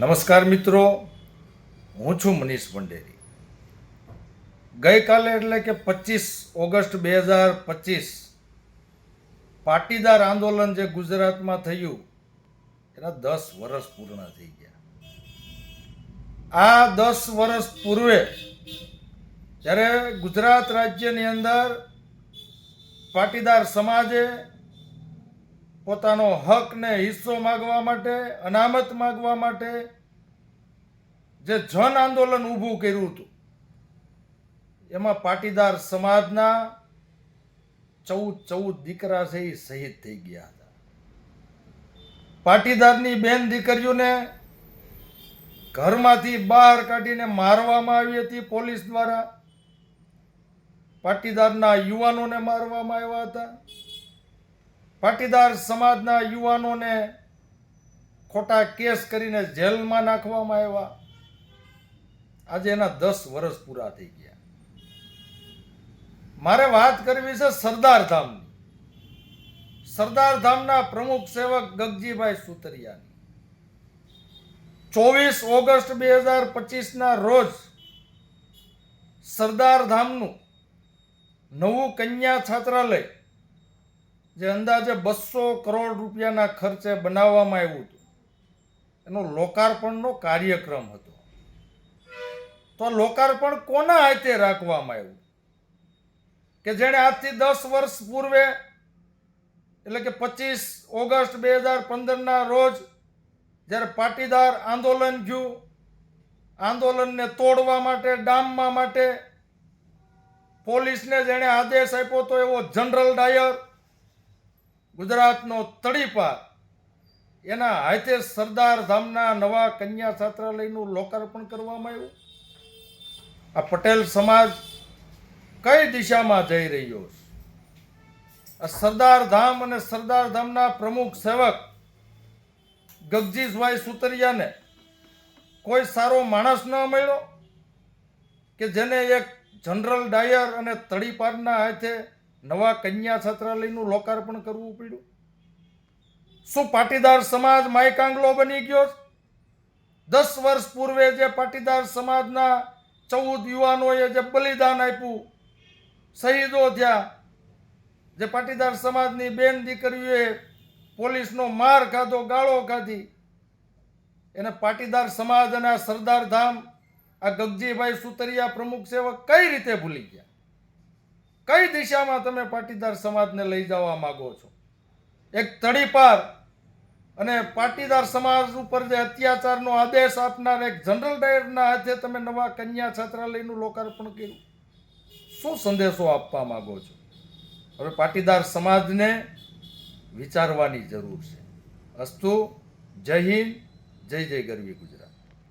નમસ્કાર મિત્રો. હું છું મનીષ ભંડેરી. ગઈકાલે એટલે કે પચીસ ઓગસ્ટ બે હજાર પચીસ પાટીદાર આંદોલન જે ગુજરાતમાં થયું, એના દસ વર્ષ પૂર્ણ થઈ ગયા. આ દસ વર્ષ પૂર્વે જ્યારે ગુજરાત રાજ્યની અંદર પાટીદાર સમાજે પોતાનો હક ને હિસ્સો માગવા માટે, અનામત માગવા માટે જે જન આંદોલન ઊભું કર્યું હતું, એમાં પાટીદાર સમાજના ચૌદ ચૌદ દીકરા છે એ શહીદ થઈ ગયા હતા. પાટીદારની બેન દીકરીઓને ઘરમાંથી બહાર કાઢીને મારવામાં આવી હતી પોલીસ દ્વારા. પાટીદારના યુવાનોને મારવામાં આવ્યા હતા. પાટીદાર સમાજના યુવાનોને ખોટા કેસ કરીને જેલમાં નાખવામાં આવ્યા. આજે એના દસ વર્ષ પૂરા થઈ ગયા. મારે વાત કરવી છે સરદાર ધામની. સરદાર ધામના પ્રમુખ સેવક ગગજીભાઈ સુતરિયાની. ચોવીસ ઓગસ્ટ બે હજાર પચીસના રોજ સરદાર ધામનું નવું કન્યા છાત્રાલય જે અંદાજે બસો કરોડ રૂપિયાના ખર્ચે બનાવવામાં આવ્યું હતું. એનો લોકાર્પણનો કાર્યક્રમ હતો. તો લોકાર્પણ કોના હાથે રાખવામાં આવ્યું? કે જેણે આજથી દસ વર્ષ પૂર્વે, એટલે કે પચીસ ઓગસ્ટ બે હજાર પંદરના રોજ જ્યારે પાટીદાર આંદોલન થયું, આંદોલનને તોડવા માટે, ડામવા માટે પોલીસને જેણે આદેશ આપ્યો તો એવો જનરલ ડાયર ગુજરાતનો તડીપાર એના હાથે સરદાર ધામના નવા કન્યા છાત્રાલયનું લોકાર્પણ કરવામાં આવ્યું. આ પટેલ સમાજ કઈ દિશામાં જઈ રહ્યો છે? આ સરદાર ધામ અને સરદાર ધામના પ્રમુખ સેવક ગગજીભાઈ સુતરિયાને કોઈ સારો માણસ ન મળ્યો? કે જેને એક જનરલ ડાયર અને તડીપારના હાથે નવા કન્યા છાત્રાલયનું લોકાર્પણ કરવું પડ્યું. શું પાટીદાર સમાજ માયકાંગલો બની ગયો દસ વર્ષ પૂર્વે જે પાટીદાર સમાજના ચૌદ યુવાનોએ જે બલિદાન આપ્યું, શહીદો થયા, જે પાટીદાર સમાજની બેન દીકરીઓએ પોલીસનો માર ખાધો, ગાળો ખાધી, એને પાટીદાર સમાજ અને આ સરદાર ધામ, આ ગગજીભાઈ સુતરિયા પ્રમુખ સેવક કઈ રીતે ભૂલી ગયા? કઈ દિશામાં તમે પાટીદાર સમાજને લઈ જવા માગો છો? એક તડીપાર અને પાટીદાર સમાજ ઉપર જે અત્યાચારનો આદેશ આપનાર એક જનરલ ડાયરના હાથે તમે નવા કન્યા છાત્રાલયનું લોકાર્પણ કર્યું. શું સંદેશો આપવા માગો છો? હવે પાટીદાર સમાજને વિચારવાની જરૂર છે. અસ્તુ, જય હિન્દ, જય જય ગરવી ગુજરાત.